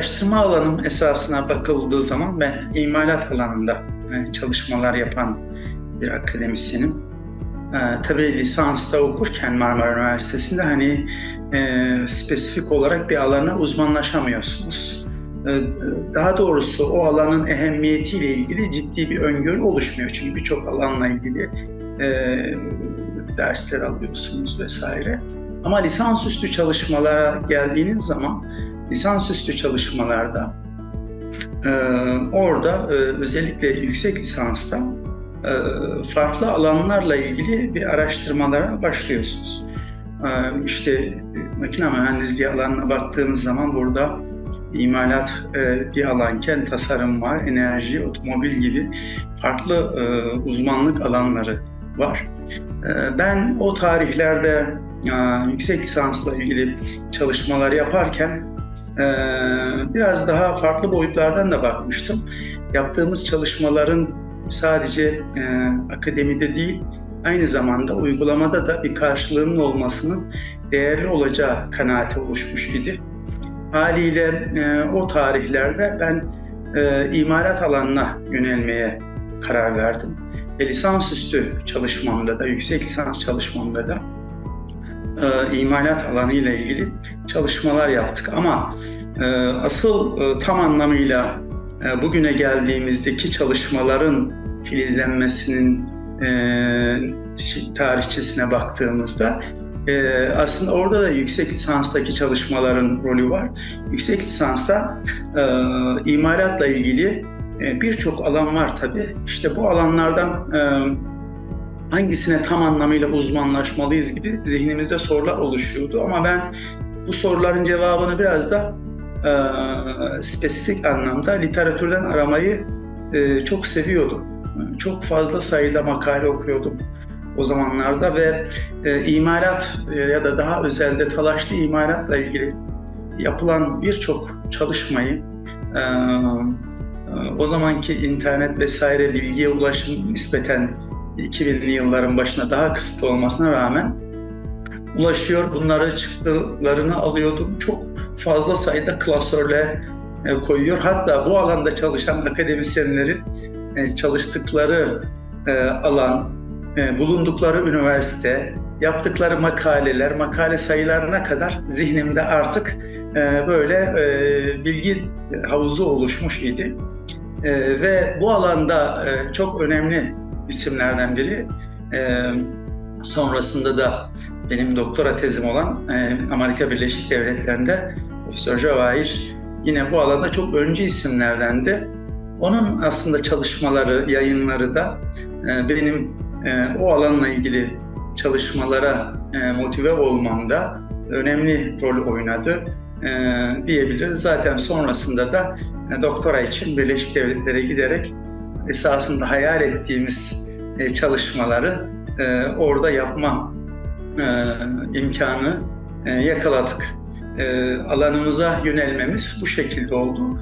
araştırma alanım esasına bakıldığı zaman ben imalat alanında e, çalışmalar yapan bir akademisyenim. E, tabii lisansta okurken Marmara Üniversitesi'nde hani e, spesifik olarak bir alana uzmanlaşamıyorsunuz. E, daha doğrusu o alanın ehemmiyetiyle ilgili ciddi bir öngörü oluşmuyor. Çünkü birçok alanla ilgili e, dersler alıyorsunuz vesaire. Ama lisansüstü çalışmalara geldiğiniz zaman lisansüstü çalışmalarda e, orada e, özellikle yüksek lisansta e, farklı alanlarla ilgili bir araştırmalara başlıyorsunuz. E, işte makine mühendisliği alanına baktığınız zaman burada imalat e, bir alanken tasarım var, enerji, otomobil gibi farklı e, uzmanlık alanları var. E, ben o tarihlerde e, yüksek lisansla ilgili çalışmalar yaparken biraz daha farklı boyutlardan da bakmıştım. Yaptığımız çalışmaların sadece e, akademide değil, aynı zamanda uygulamada da bir karşılığının olmasının değerli olacağı kanaati oluşmuş idi. Haliyle e, o tarihlerde ben e, imalat alanına yönelmeye karar verdim. Ve lisansüstü çalışmamda da, yüksek lisans çalışmamda da e, imalat alanı ile ilgili çalışmalar yaptık. Ama e, asıl e, tam anlamıyla e, bugüne geldiğimizdeki çalışmaların filizlenmesinin e, tarihçesine baktığımızda e, aslında orada da yüksek lisanstaki çalışmaların rolü var. Yüksek lisansta e, imalatla ilgili e, birçok alan var tabii. İşte bu alanlardan e, hangisine tam anlamıyla uzmanlaşmalıyız gibi zihnimizde sorular oluşuyordu. Ama ben bu soruların cevabını biraz da e, spesifik anlamda literatürden aramayı e, çok seviyordum. Çok fazla sayıda makale okuyordum o zamanlarda ve e, imalat e, ya da daha özelde talaşlı imalatla ilgili yapılan birçok çalışmayı e, o zamanki internet vesaire bilgiye ulaşım nispeten 2000'li yılların başına daha kısıtlı olmasına rağmen ulaşıyor. Bunları çıktılarını alıyordum. Çok fazla sayıda klasörle e, koyuyor. Hatta bu alanda çalışan akademisyenlerin e, çalıştıkları e, alan, bulundukları üniversite, yaptıkları makaleler, makale sayılarına kadar zihnimde artık böyle bilgi havuzu oluşmuş idi. Ve bu alanda çok önemli isimlerden biri. Sonrasında da benim doktora tezim olan Amerika Birleşik Devletleri'nde Profesör Javair yine bu alanda çok öncü isimlerdendi. Onun aslında çalışmaları, yayınları da e, benim e, o alanla ilgili çalışmalara e, motive olmamda önemli rol oynadı diyebiliriz. Zaten sonrasında da doktora için Birleşik Devletlere giderek esasında hayal ettiğimiz çalışmaları orada yapma imkanı yakaladık. Alanımıza yönelmemiz bu şekilde oldu.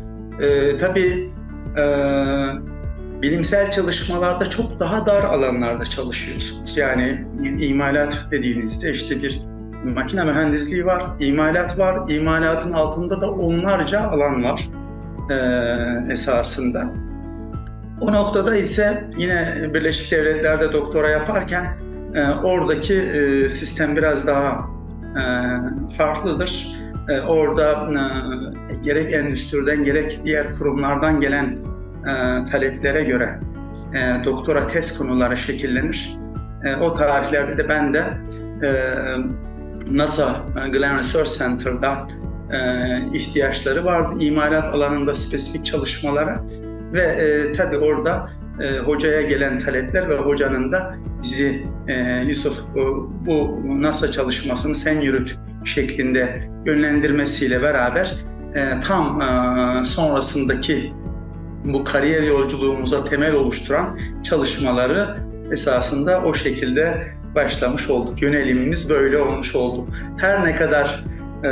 Tabii e, bilimsel çalışmalarda çok daha dar alanlarda çalışıyorsunuz. Yani imalat dediğinizde işte bir makine mühendisliği var, imalat var, imalatın altında da onlarca alan var e, esasında. O noktada ise yine Birleşik Devletler'de doktora yaparken e, oradaki e, sistem biraz daha e, farklıdır. E, orada e, gerek endüstriden gerek diğer kurumlardan gelen e, taleplere göre e, doktora tez konuları şekillenir. E, o tarihlerde de ben de e, NASA e, Glenn Research Center'da e, ihtiyaçları vardı. İmalat alanında spesifik çalışmalara ve e, tabii orada e, hocaya gelen talepler ve hocanın da bizi e, Yusuf bu, bu NASA çalışmasını sen yürüt şeklinde yönlendirmesiyle beraber e, tam e, sonrasındaki bu kariyer yolculuğumuza temel oluşturan çalışmaları esasında o şekilde başlamış olduk. Yönelimimiz böyle olmuş oldu. Her ne kadar e,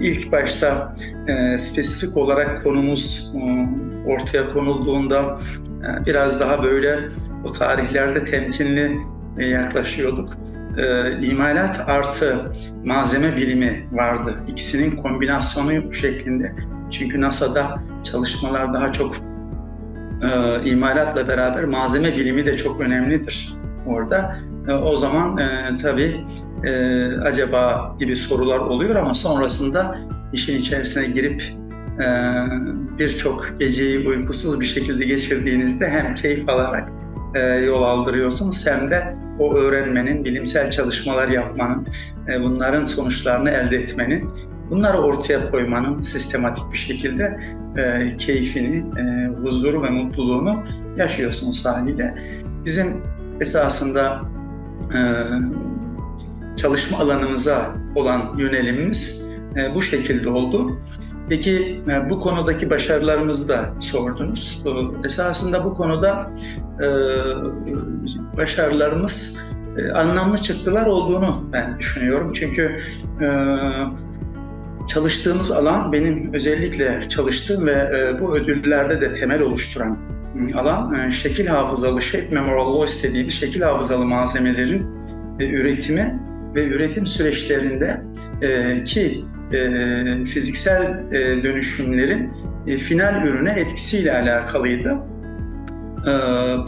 ilk başta e, spesifik olarak konumuz e, ortaya konulduğunda e, biraz daha böyle o tarihlerde temkinli e, yaklaşıyorduk. E, imalat artı malzeme bilimi vardı. İkisinin kombinasyonu şeklinde Çünkü NASA'da çalışmalar daha çok e, imalatla beraber malzeme bilimi de çok önemlidir orada. E, o zaman e, tabii e, acaba gibi sorular oluyor ama sonrasında işin içerisine girip birçok geceyi uykusuz bir şekilde geçirdiğinizde hem keyif alarak e, yol aldırıyorsunuz hem de o öğrenmenin, bilimsel çalışmalar yapmanın, e, bunların sonuçlarını elde etmenin, bunları ortaya koymanın sistematik bir şekilde e, keyfini, huzuru ve mutluluğunu yaşıyorsunuz haliyle. Bizim esasında çalışma alanımıza olan yönelimimiz bu şekilde oldu. Peki e, bu konudaki başarılarımızı da sordunuz. E, esasında bu konuda e, başarılarımız anlamlı çıktılar olduğunu ben düşünüyorum. Çünkü çalıştığımız alan benim özellikle çalıştığım ve bu ödüllerde de temel oluşturan alan şekil hafızalı, shape memorial voice dediğimiz şekil hafızalı malzemelerin üretimi ve üretim süreçlerinde e, ki e, fiziksel e, dönüşümlerin e, final ürüne etkisiyle alakalıydı. E,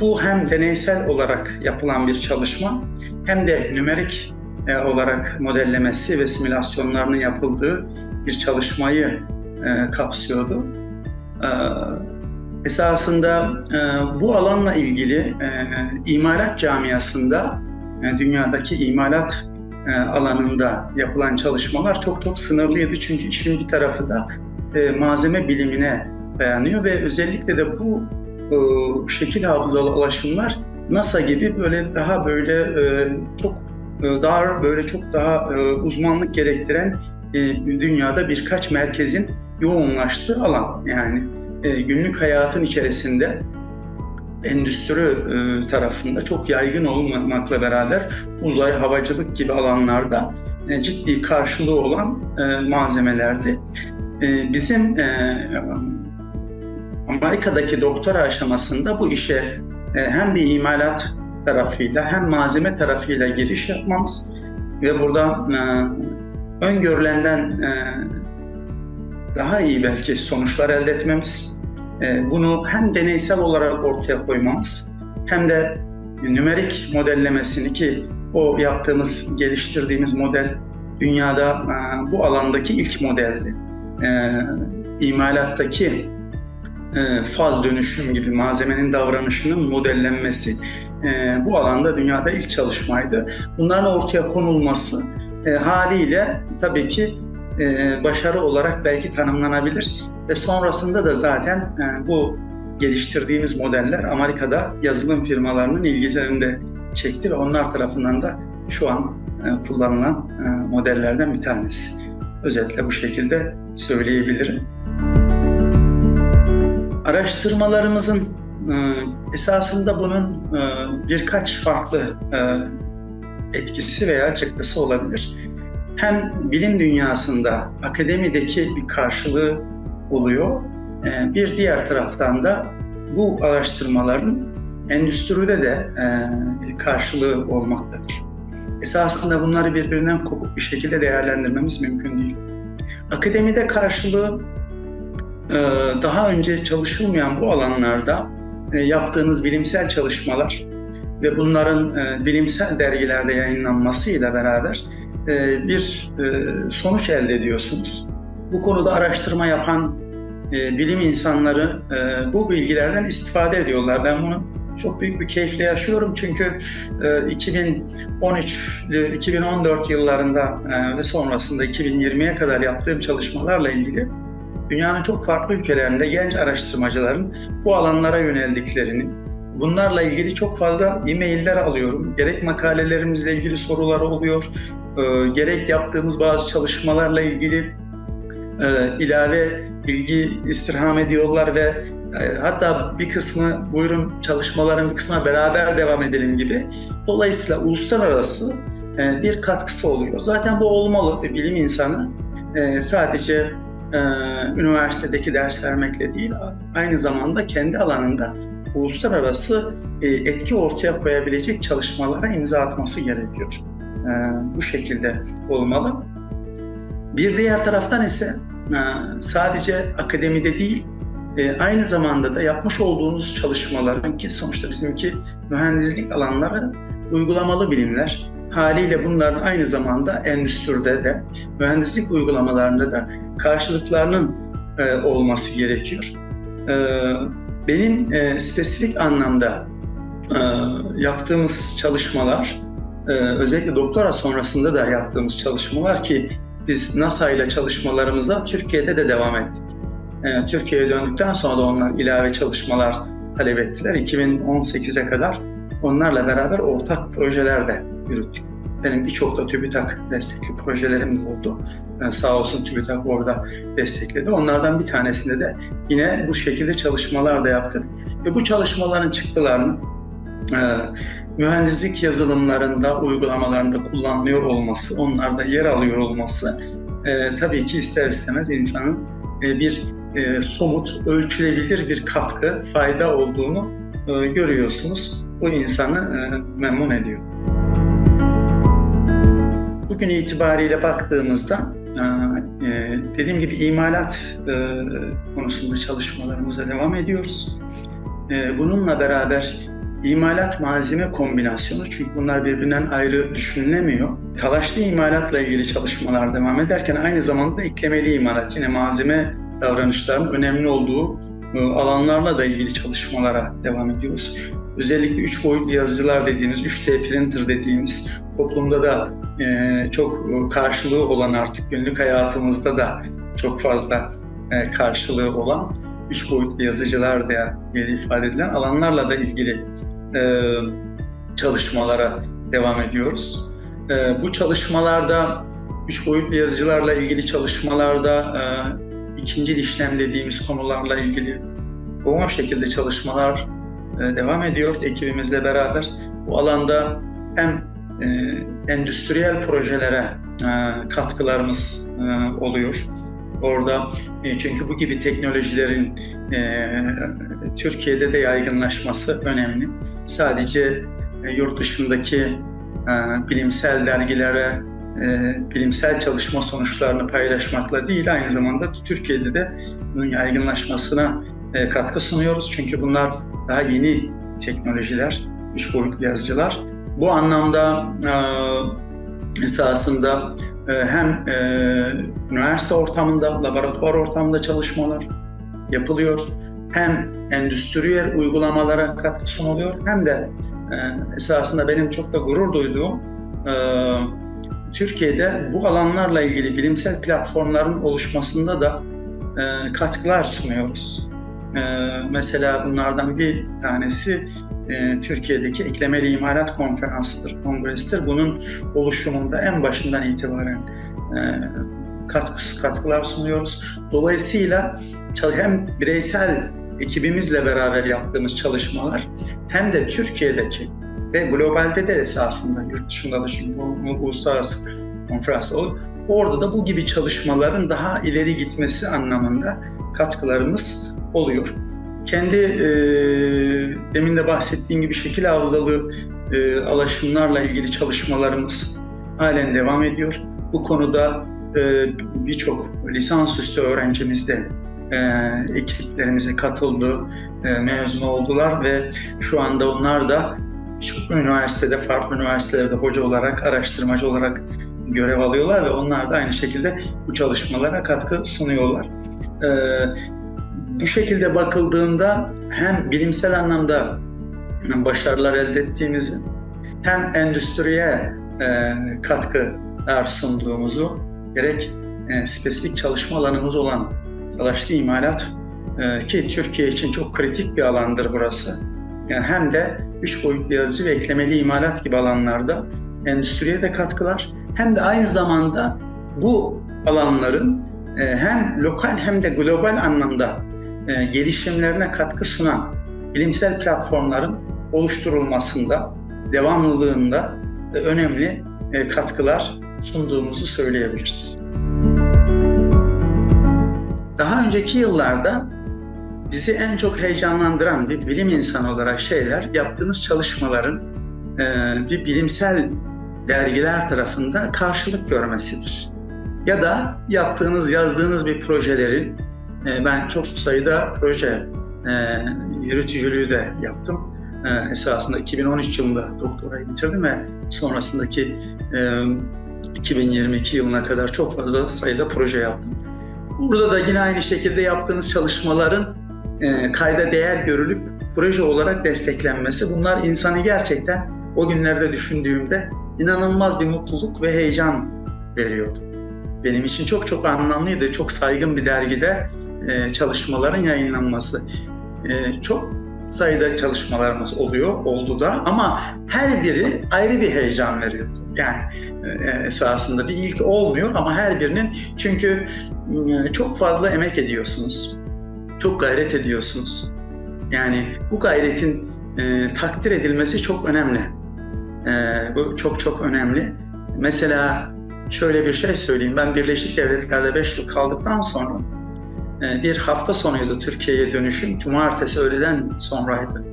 bu hem deneysel olarak yapılan bir çalışma hem de nümerik e, olarak modellemesi ve simülasyonlarının yapıldığı bir çalışmayı e, kapsıyordu. E, esasında e, bu alanla ilgili e, imalat camiasında, e, dünyadaki imalat alanında yapılan çalışmalar çok çok sınırlıydı. Çünkü işin bir tarafı da e, malzeme bilimine dayanıyor ve özellikle de bu e, şekil hafızalı ulaşımlar NASA gibi böyle daha böyle çok dar, böyle çok daha uzmanlık gerektiren dünyada birkaç merkezin yoğunlaştığı alan. Yani günlük hayatın içerisinde endüstri e, tarafında çok yaygın olmamakla beraber uzay, havacılık gibi alanlarda e, ciddi karşılığı olan e, malzemelerdi. Bizim Amerika'daki doktora aşamasında bu işe hem bir imalat tarafıyla hem malzeme tarafıyla giriş yapmamız ve burada öngörülenden daha iyi belki sonuçlar elde etmemiz bunu hem deneysel olarak ortaya koymamız hem de nümerik modellemesini ki o yaptığımız, geliştirdiğimiz model dünyada e, bu alandaki ilk modeldi. E, imalattaki e, faz dönüşüm gibi malzemenin davranışının modellenmesi bu alanda dünyada ilk çalışmaydı. Bunların ortaya konulması haliyle tabii ki başarı olarak belki tanımlanabilir. Ve sonrasında da zaten e, bu geliştirdiğimiz modeller Amerika'da yazılım firmalarının ilgilerini de çekti ve onlar tarafından da şu an e, kullanılan e, modellerden bir tanesi. Özetle bu şekilde söyleyebilirim. Araştırmalarımızın esasında bunun birkaç farklı etkisi veya çıktısı olabilir. Hem bilim dünyasında, akademideki bir karşılığı oluyor. Ee, bir diğer taraftan da bu araştırmaların endüstride de e, karşılığı olmaktadır. Esasında bunları birbirinden kopuk bir şekilde değerlendirmemiz mümkün değil. Akademide karşılığı e, daha önce çalışılmayan bu alanlarda e, yaptığınız bilimsel çalışmalar ve bunların bilimsel dergilerde yayınlanmasıyla beraber bir sonuç elde ediyorsunuz bu konuda araştırma yapan e, bilim insanları e, bu bilgilerden istifade ediyorlar. Ben bunu çok büyük bir keyifle yaşıyorum çünkü e, 2013 2014 yıllarında e, ve sonrasında 2020'ye kadar yaptığım çalışmalarla ilgili dünyanın çok farklı ülkelerinde genç araştırmacıların bu alanlara yöneldiklerini, bunlarla ilgili çok fazla e-mailler alıyorum. Gerek makalelerimizle ilgili sorular oluyor, e, gerek yaptığımız bazı çalışmalarla ilgili e, ilave bilgi istirham ediyorlar ve e, hatta bir kısmı buyurun çalışmaların bir kısmına beraber devam edelim gibi. Dolayısıyla uluslararası e, bir katkısı oluyor. Zaten bu olmalı bir bilim insanı e, sadece e, üniversitedeki ders vermekle değil, aynı zamanda kendi alanında uluslararası e, etki ortaya koyabilecek çalışmalara imza atması gerekiyor. Bu şekilde olmalı. Bir diğer taraftan ise sadece akademide değil, aynı zamanda da yapmış olduğunuz çalışmaların ki sonuçta bizimki mühendislik alanları uygulamalı bilimler. Haliyle bunların aynı zamanda endüstride de, mühendislik uygulamalarında da karşılıklarının olması gerekiyor. Benim spesifik anlamda yaptığımız çalışmalar, özellikle doktora sonrasında da yaptığımız çalışmalar ki biz NASA ile çalışmalarımıza Türkiye'de de devam ettik. E, Türkiye'ye döndükten sonra da onlar ilave çalışmalar talep ettiler. 2018'e kadar onlarla beraber ortak projeler de yürüttük. Benim birçok da TÜBİTAK destekli projelerim de oldu. Yani sağ olsun TÜBİTAK orada destekledi. Onlardan bir tanesinde de yine bu şekilde çalışmalar da yaptık. Ve bu çalışmaların çıktılarını e, mühendislik yazılımlarında, uygulamalarında kullanılıyor olması, onlarda yer alıyor olması e, tabii ki ister istemez insanın e, bir e, somut, ölçülebilir bir katkı, fayda olduğunu e, görüyorsunuz. Bu insanı e, memnun ediyor. Bugün itibariyle baktığımızda e, e dediğim gibi imalat e, konusunda çalışmalarımıza devam ediyoruz. Bununla beraber İmalat malzeme kombinasyonu çünkü bunlar birbirinden ayrı düşünülemiyor. Talaşlı imalatla ilgili çalışmalar devam ederken aynı zamanda eklemeli imalat yine malzeme davranışlarının önemli olduğu e, alanlarla da ilgili çalışmalara devam ediyoruz. Özellikle üç boyutlu yazıcılar dediğimiz, 3D printer dediğimiz toplumda da e, çok karşılığı olan artık günlük hayatımızda da çok fazla e, karşılığı olan üç boyutlu yazıcılar diye ifade edilen alanlarla da ilgili e, çalışmalara devam ediyoruz. E, bu çalışmalarda üç boyutlu yazıcılarla ilgili çalışmalarda e, ikinci işlem dediğimiz konularla ilgili yoğun şekilde çalışmalar e, devam ediyor ekibimizle beraber. Bu alanda hem e, endüstriyel projelere e, katkılarımız e, oluyor. Orada e, çünkü bu gibi teknolojilerin e, Türkiye'de de yaygınlaşması önemli sadece e, yurt dışındaki e, bilimsel dergilere e, bilimsel çalışma sonuçlarını paylaşmakla değil, aynı zamanda Türkiye'de de bunun yaygınlaşmasına katkı sunuyoruz. Çünkü bunlar daha yeni teknolojiler, üç boyutlu yazıcılar. Bu anlamda esasında hem üniversite ortamında, laboratuvar ortamında çalışmalar yapılıyor hem endüstriyel uygulamalara katkı sunuluyor hem de e, esasında benim çok da gurur duyduğum e, Türkiye'de bu alanlarla ilgili bilimsel platformların oluşmasında da e, katkılar sunuyoruz. E, mesela bunlardan bir tanesi Türkiye'deki eklemeli imalat konferansıdır, kongresidir. Bunun oluşumunda en başından itibaren katkı, katkılar sunuyoruz. Dolayısıyla hem bireysel ekibimizle beraber yaptığımız çalışmalar hem de Türkiye'deki ve globalde de esasında yurt dışında da çünkü uluslararası konferans o orada da bu gibi çalışmaların daha ileri gitmesi anlamında katkılarımız oluyor. Kendi e, demin de bahsettiğim gibi şekil hafızalı e, alaşımlarla ilgili çalışmalarımız halen devam ediyor. Bu konuda e, birçok lisansüstü öğrencimiz de e, ekiplerimize katıldı, e, mezun oldular ve şu anda onlar da birçok üniversitede, farklı üniversitelerde hoca olarak, araştırmacı olarak görev alıyorlar ve onlar da aynı şekilde bu çalışmalara katkı sunuyorlar. E, bu şekilde bakıldığında hem bilimsel anlamda başarılar elde ettiğimizi hem endüstriye e, katkılar sunduğumuzu gerek e, spesifik çalışma alanımız olan talaşlı imalat e, ki Türkiye için çok kritik bir alandır burası. Yani hem de üç boyutlu yazıcı ve eklemeli imalat gibi alanlarda endüstriye de katkılar hem de aynı zamanda bu alanların e, hem lokal hem de global anlamda e, gelişimlerine katkı sunan bilimsel platformların oluşturulmasında, devamlılığında önemli katkılar sunduğumuzu söyleyebiliriz. Daha önceki yıllarda bizi en çok heyecanlandıran bir bilim insanı olarak şeyler yaptığımız çalışmaların e, bir bilimsel dergiler tarafında karşılık görmesidir. ya da yaptığınız, yazdığınız bir projelerin e, ben çok sayıda proje e, yürütücülüğü de yaptım. E, esasında 2013 yılında doktorayı bitirdim ve sonrasındaki e, 2022 yılına kadar çok fazla sayıda proje yaptım. Burada da yine aynı şekilde yaptığınız çalışmaların e, kayda değer görülüp proje olarak desteklenmesi bunlar insanı gerçekten o günlerde düşündüğümde inanılmaz bir mutluluk ve heyecan veriyordu. Benim için çok çok anlamlıydı. Çok saygın bir dergide e, çalışmaların yayınlanması. E, çok sayıda çalışmalarımız oluyor, oldu da ama her biri ayrı bir heyecan veriyor. Yani e, esasında bir ilk olmuyor ama her birinin çünkü e, çok fazla emek ediyorsunuz. Çok gayret ediyorsunuz. Yani bu gayretin e, takdir edilmesi çok önemli. E, bu çok çok önemli. Mesela şöyle bir şey söyleyeyim. Ben Birleşik Devletler'de 5 yıl kaldıktan sonra bir hafta sonuydu Türkiye'ye dönüşüm. Cumartesi öğleden sonraydı.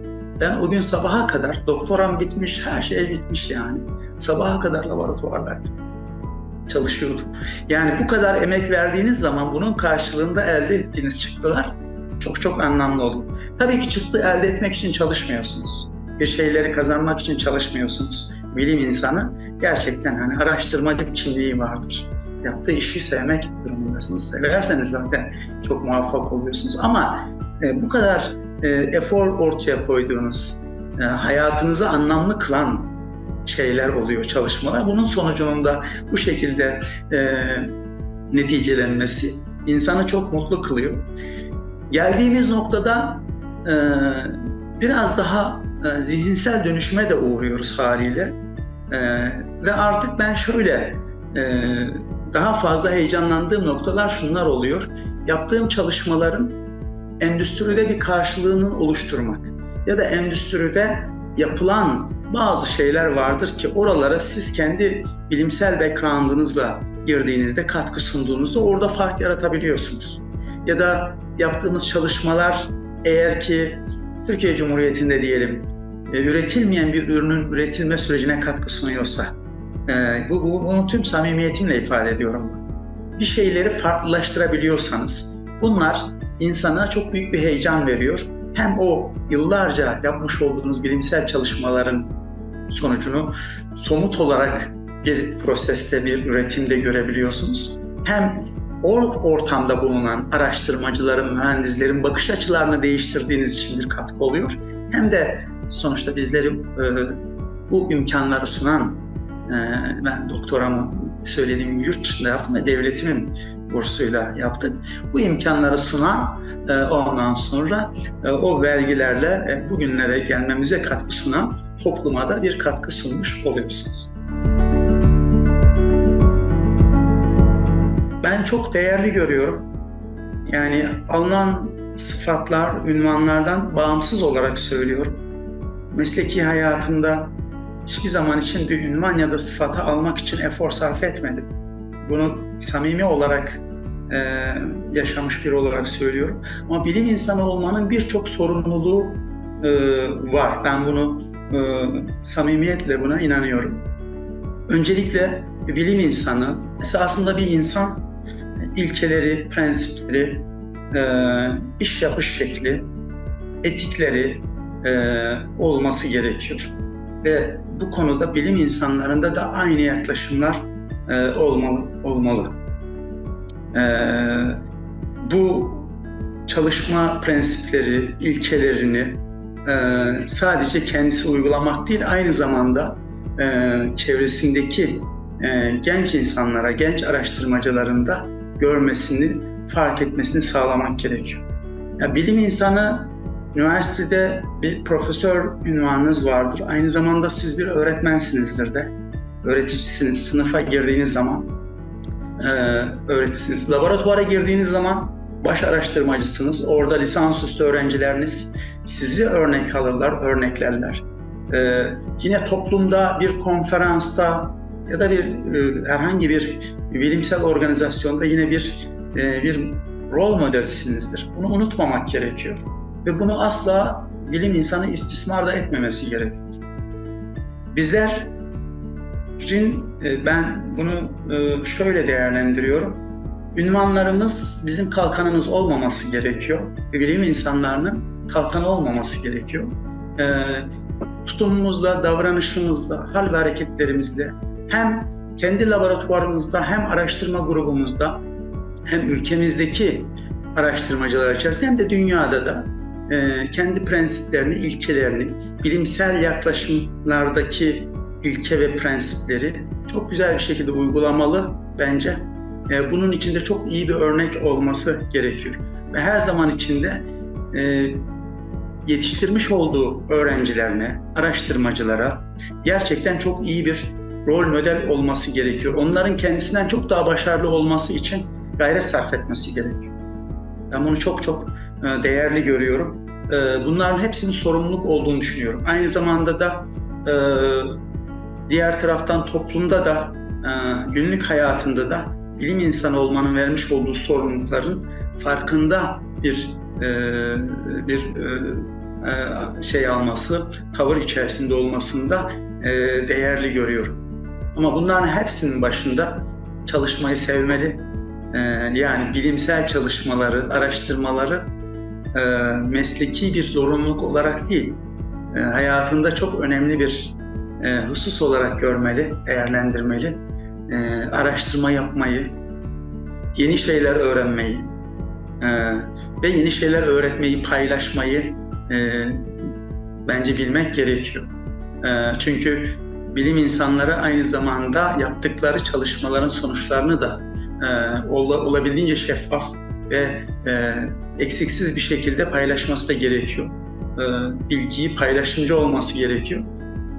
Ben o gün sabaha kadar, doktoram bitmiş, her şey bitmiş yani. Sabaha kadar laboratuvardaydım. Çalışıyordum. Yani bu kadar emek verdiğiniz zaman bunun karşılığında elde ettiğiniz çıktılar çok çok anlamlı oluyor. Tabii ki çıktı elde etmek için çalışmıyorsunuz. Bir şeyleri kazanmak için çalışmıyorsunuz. Bilim insanı gerçekten hani araştırmacı kimliği vardır. Yaptığı işi sevmek durumundasınız. Severseniz zaten çok muvaffak oluyorsunuz. Ama e, bu kadar e, efor ortaya koyduğunuz, e, hayatınızı anlamlı kılan şeyler oluyor, çalışmalar. Bunun sonucunun bu şekilde e, neticelenmesi insanı çok mutlu kılıyor. Geldiğimiz noktada e, biraz daha e, zihinsel dönüşüme de uğruyoruz haliyle. E, ve artık ben şöyle e, daha fazla heyecanlandığım noktalar şunlar oluyor. Yaptığım çalışmaların endüstride bir karşılığının oluşturmak ya da endüstride yapılan bazı şeyler vardır ki oralara siz kendi bilimsel background'ınızla girdiğinizde, katkı sunduğunuzda orada fark yaratabiliyorsunuz. Ya da yaptığımız çalışmalar eğer ki Türkiye Cumhuriyeti'nde diyelim e, üretilmeyen bir ürünün üretilme sürecine katkı sunuyorsa, e, bu, bu bunu tüm samimiyetimle ifade ediyorum. Bir şeyleri farklılaştırabiliyorsanız, bunlar insana çok büyük bir heyecan veriyor. Hem o yıllarca yapmış olduğunuz bilimsel çalışmaların sonucunu somut olarak bir proseste, bir üretimde görebiliyorsunuz. Hem o ortamda bulunan araştırmacıların, mühendislerin bakış açılarını değiştirdiğiniz için bir katkı oluyor. Hem de sonuçta bizleri e, bu imkanları sunan, ben doktoramı söylediğim yurt dışında yaptım ve devletimin bursuyla yaptık. Bu imkanları sunan e, ondan sonra e, o vergilerle e, bugünlere gelmemize katkı sunan topluma da bir katkı sunmuş oluyorsunuz. ben çok değerli görüyorum. Yani alınan sıfatlar, ünvanlardan bağımsız olarak söylüyorum. Mesleki hayatımda hiçbir zaman için bir ünvan ya da sıfatı almak için efor sarf etmedim. Bunu samimi olarak e, yaşamış biri olarak söylüyorum. Ama bilim insanı olmanın birçok sorumluluğu e, var. Ben bunu e, samimiyetle buna inanıyorum. Öncelikle bilim insanı esasında bir insan ilkeleri, prensipleri, e, iş yapış şekli, etikleri e, olması gerekiyor. Ve bu konuda bilim insanlarında da aynı yaklaşımlar e, olmalı. olmalı. E, bu çalışma prensipleri, ilkelerini e, sadece kendisi uygulamak değil, aynı zamanda e, çevresindeki e, genç insanlara, genç araştırmacıların da görmesini, fark etmesini sağlamak gerekiyor. Ya bilim insanı üniversitede bir profesör ünvanınız vardır. Aynı zamanda siz bir öğretmensinizdir de. Öğreticisiniz. Sınıfa girdiğiniz zaman e, öğretisiniz. Laboratuvara girdiğiniz zaman baş araştırmacısınız. Orada lisansüstü öğrencileriniz sizi örnek alırlar, örneklerler. Ee, yine toplumda bir konferansta ya da bir e, herhangi bir bilimsel organizasyonda yine bir e, bir rol modelisinizdir. Bunu unutmamak gerekiyor. Ve bunu asla bilim insanı istismar da etmemesi gerekiyor. Bizler e, ben bunu e, şöyle değerlendiriyorum. Ünvanlarımız bizim kalkanımız olmaması gerekiyor. Bilim insanlarının kalkanı olmaması gerekiyor. E, tutumumuzla, davranışımızla, hal ve hareketlerimizle hem kendi laboratuvarımızda hem araştırma grubumuzda hem ülkemizdeki araştırmacılar içerisinde hem de dünyada da e, kendi prensiplerini, ilkelerini, bilimsel yaklaşımlardaki ilke ve prensipleri çok güzel bir şekilde uygulamalı bence. E, bunun içinde çok iyi bir örnek olması gerekiyor. Ve her zaman içinde e, yetiştirmiş olduğu öğrencilerine, araştırmacılara gerçekten çok iyi bir rol model olması gerekiyor. Onların kendisinden çok daha başarılı olması için gayret sarf etmesi gerekiyor. Ben bunu çok çok değerli görüyorum. E, bunların hepsinin sorumluluk olduğunu düşünüyorum. Aynı zamanda da e, diğer taraftan toplumda da günlük hayatında da bilim insanı olmanın vermiş olduğu sorumlulukların farkında bir bir şey alması, tavır içerisinde olmasında değerli görüyorum. Ama bunların hepsinin başında çalışmayı sevmeli, yani bilimsel çalışmaları, araştırmaları e, mesleki bir zorunluluk olarak değil, e, hayatında çok önemli bir e, husus olarak görmeli, değerlendirmeli, araştırma yapmayı, yeni şeyler öğrenmeyi ve yeni şeyler öğretmeyi, paylaşmayı bence bilmek gerekiyor. Çünkü bilim insanları aynı zamanda yaptıkları çalışmaların sonuçlarını da e, olabildiğince şeffaf ve e, eksiksiz bir şekilde paylaşması da gerekiyor. E, bilgiyi paylaşımcı olması gerekiyor.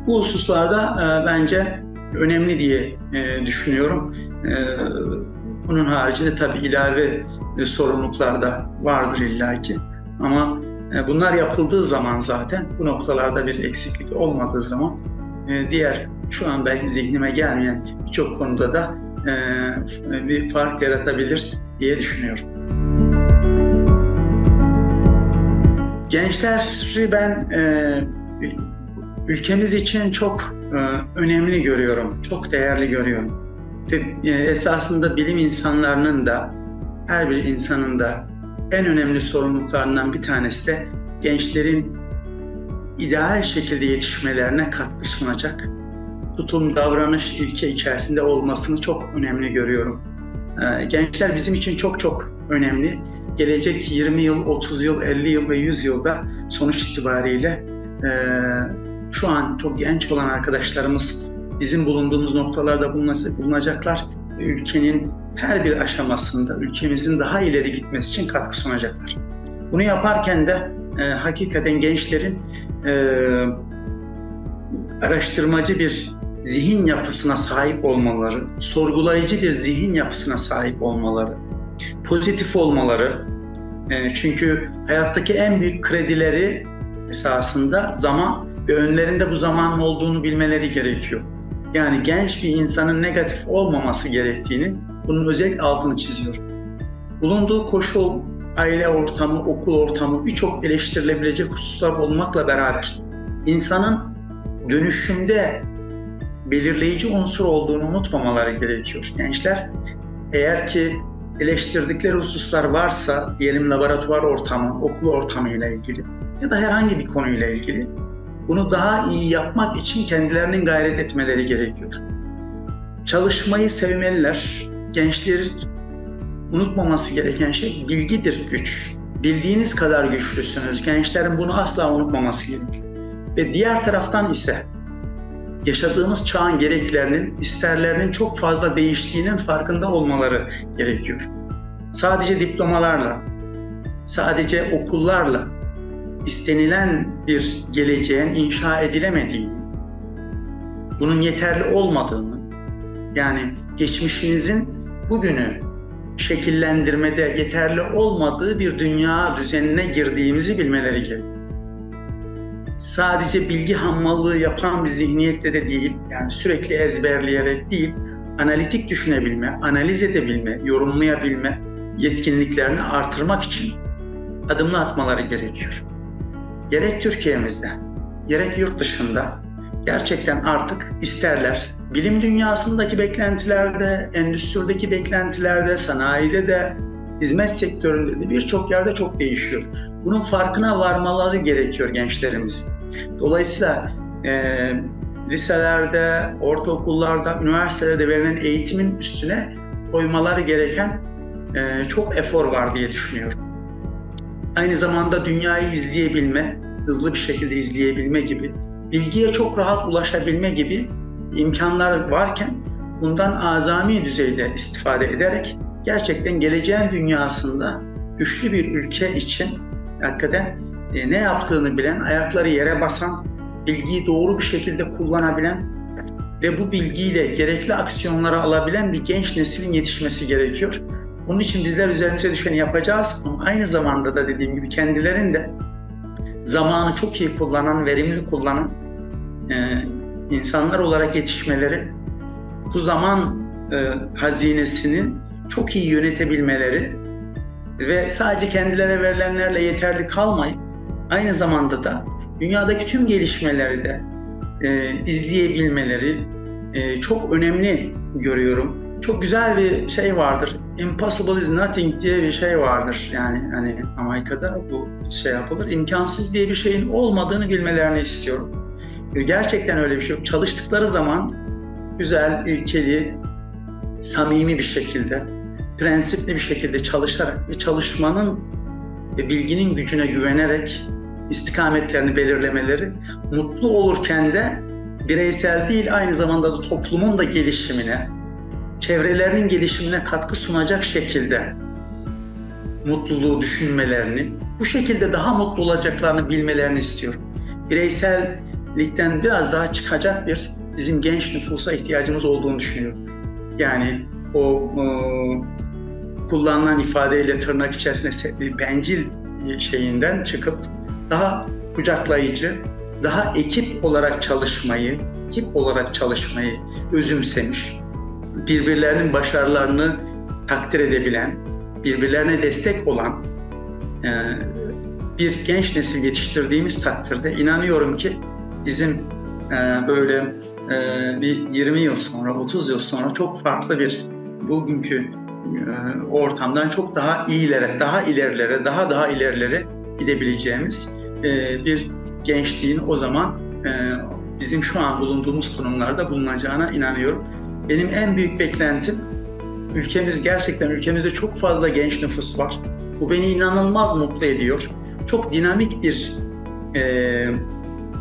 Bu hususlarda e, bence önemli diye e, düşünüyorum. E, bunun haricinde tabii ilave e, sorumluluklar da vardır illaki. Ama e, bunlar yapıldığı zaman zaten bu noktalarda bir eksiklik olmadığı zaman e, diğer şu an belki zihnime gelmeyen birçok konuda da e, bir fark yaratabilir diye düşünüyorum. Gençleri ben e, ülkemiz için çok e, önemli görüyorum, çok değerli görüyorum. Ve esasında bilim insanlarının da, her bir insanın da en önemli sorumluluklarından bir tanesi de gençlerin ideal şekilde yetişmelerine katkı sunacak tutum, davranış ilke içerisinde olmasını çok önemli görüyorum. Ee, gençler bizim için çok çok önemli. Gelecek 20 yıl, 30 yıl, 50 yıl ve 100 yılda sonuç itibariyle e, şu an çok genç olan arkadaşlarımız bizim bulunduğumuz noktalarda bulunacaklar. Ülkenin her bir aşamasında ülkemizin daha ileri gitmesi için katkı sunacaklar. Bunu yaparken de e, hakikaten gençlerin e, araştırmacı bir zihin yapısına sahip olmaları, sorgulayıcı bir zihin yapısına sahip olmaları, pozitif olmaları. E, çünkü hayattaki en büyük kredileri esasında zaman ve önlerinde bu zamanın olduğunu bilmeleri gerekiyor. Yani genç bir insanın negatif olmaması gerektiğini, bunun özellikle altını çiziyorum. Bulunduğu koşul, aile ortamı, okul ortamı birçok eleştirilebilecek hususlar olmakla beraber insanın dönüşümde belirleyici unsur olduğunu unutmamaları gerekiyor. Gençler eğer ki eleştirdikleri hususlar varsa, diyelim laboratuvar ortamı, okul ortamıyla ilgili ya da herhangi bir konuyla ilgili bunu daha iyi yapmak için kendilerinin gayret etmeleri gerekiyor. Çalışmayı sevmeliler. Gençlerin unutmaması gereken şey bilgidir güç. Bildiğiniz kadar güçlüsünüz. Gençlerin bunu asla unutmaması gerekiyor. Ve diğer taraftan ise yaşadığımız çağın gereklerinin, isterlerinin çok fazla değiştiğinin farkında olmaları gerekiyor. Sadece diplomalarla, sadece okullarla istenilen bir geleceğin inşa edilemediğini, bunun yeterli olmadığını, yani geçmişinizin bugünü şekillendirmede yeterli olmadığı bir dünya düzenine girdiğimizi bilmeleri gerekiyor sadece bilgi hammallığı yapan bir zihniyette de değil, yani sürekli ezberleyerek değil, analitik düşünebilme, analiz edebilme, yorumlayabilme yetkinliklerini artırmak için adımlı atmaları gerekiyor. Gerek Türkiye'mizde, gerek yurt dışında gerçekten artık isterler. Bilim dünyasındaki beklentilerde, endüstrideki beklentilerde, sanayide de, hizmet sektöründe de birçok yerde çok değişiyor. Bunun farkına varmaları gerekiyor gençlerimiz. Dolayısıyla e, liselerde, ortaokullarda, üniversitelerde verilen eğitimin üstüne koymaları gereken e, çok efor var diye düşünüyorum. Aynı zamanda dünyayı izleyebilme, hızlı bir şekilde izleyebilme gibi, bilgiye çok rahat ulaşabilme gibi imkanlar varken bundan azami düzeyde istifade ederek gerçekten geleceğin dünyasında güçlü bir ülke için hakikaten e, ne yaptığını bilen, ayakları yere basan, bilgiyi doğru bir şekilde kullanabilen ve bu bilgiyle gerekli aksiyonları alabilen bir genç neslin yetişmesi gerekiyor. Bunun için bizler üzerimize düşeni yapacağız ama aynı zamanda da dediğim gibi kendilerinin de zamanı çok iyi kullanan, verimli kullanan e, insanlar olarak yetişmeleri, bu zaman e, hazinesini çok iyi yönetebilmeleri ve sadece kendilerine verilenlerle yeterli kalmayıp aynı zamanda da dünyadaki tüm gelişmeleri de e, izleyebilmeleri e, çok önemli görüyorum. Çok güzel bir şey vardır. Impossible is nothing diye bir şey vardır. Yani hani Amerika'da bu şey yapılır. İmkansız diye bir şeyin olmadığını bilmelerini istiyorum. Gerçekten öyle bir şey yok. Çalıştıkları zaman güzel, ilkeli, samimi bir şekilde, prensipli bir şekilde çalışarak ve çalışmanın ve bilginin gücüne güvenerek istikametlerini belirlemeleri mutlu olurken de bireysel değil aynı zamanda da toplumun da gelişimine, çevrelerinin gelişimine katkı sunacak şekilde mutluluğu düşünmelerini, bu şekilde daha mutlu olacaklarını bilmelerini istiyorum. Bireysellikten biraz daha çıkacak bir bizim genç nüfusa ihtiyacımız olduğunu düşünüyorum. Yani o e, kullanılan ifadeyle tırnak içerisinde bencil şeyinden çıkıp daha kucaklayıcı, daha ekip olarak çalışmayı, ekip olarak çalışmayı özümsemiş, birbirlerinin başarılarını takdir edebilen, birbirlerine destek olan e, bir genç nesil yetiştirdiğimiz takdirde inanıyorum ki bizim e, böyle e, bir 20 yıl sonra, 30 yıl sonra çok farklı bir bugünkü ortamdan çok daha iyilere, daha ilerilere, daha daha ilerilere gidebileceğimiz bir gençliğin o zaman bizim şu an bulunduğumuz konumlarda bulunacağına inanıyorum. Benim en büyük beklentim ülkemiz gerçekten ülkemizde çok fazla genç nüfus var. Bu beni inanılmaz mutlu ediyor. Çok dinamik bir e,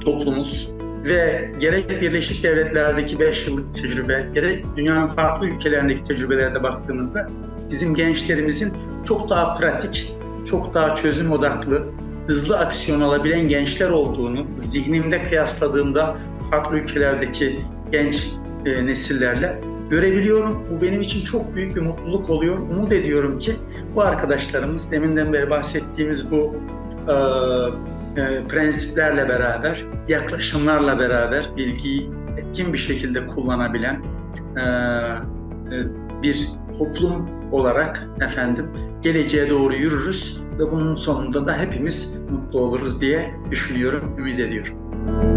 toplumuz ve gerek Birleşik Devletler'deki 5 yıllık tecrübe, gerek dünyanın farklı ülkelerindeki tecrübelere de baktığımızda bizim gençlerimizin çok daha pratik, çok daha çözüm odaklı, hızlı aksiyon alabilen gençler olduğunu zihnimde kıyasladığımda farklı ülkelerdeki genç e, nesillerle görebiliyorum. Bu benim için çok büyük bir mutluluk oluyor. Umut ediyorum ki bu arkadaşlarımız deminden beri bahsettiğimiz bu e, e, prensiplerle beraber, yaklaşımlarla beraber bilgiyi etkin bir şekilde kullanabilen e, e, bir toplum olarak efendim geleceğe doğru yürürüz ve bunun sonunda da hepimiz mutlu oluruz diye düşünüyorum, ümit ediyorum.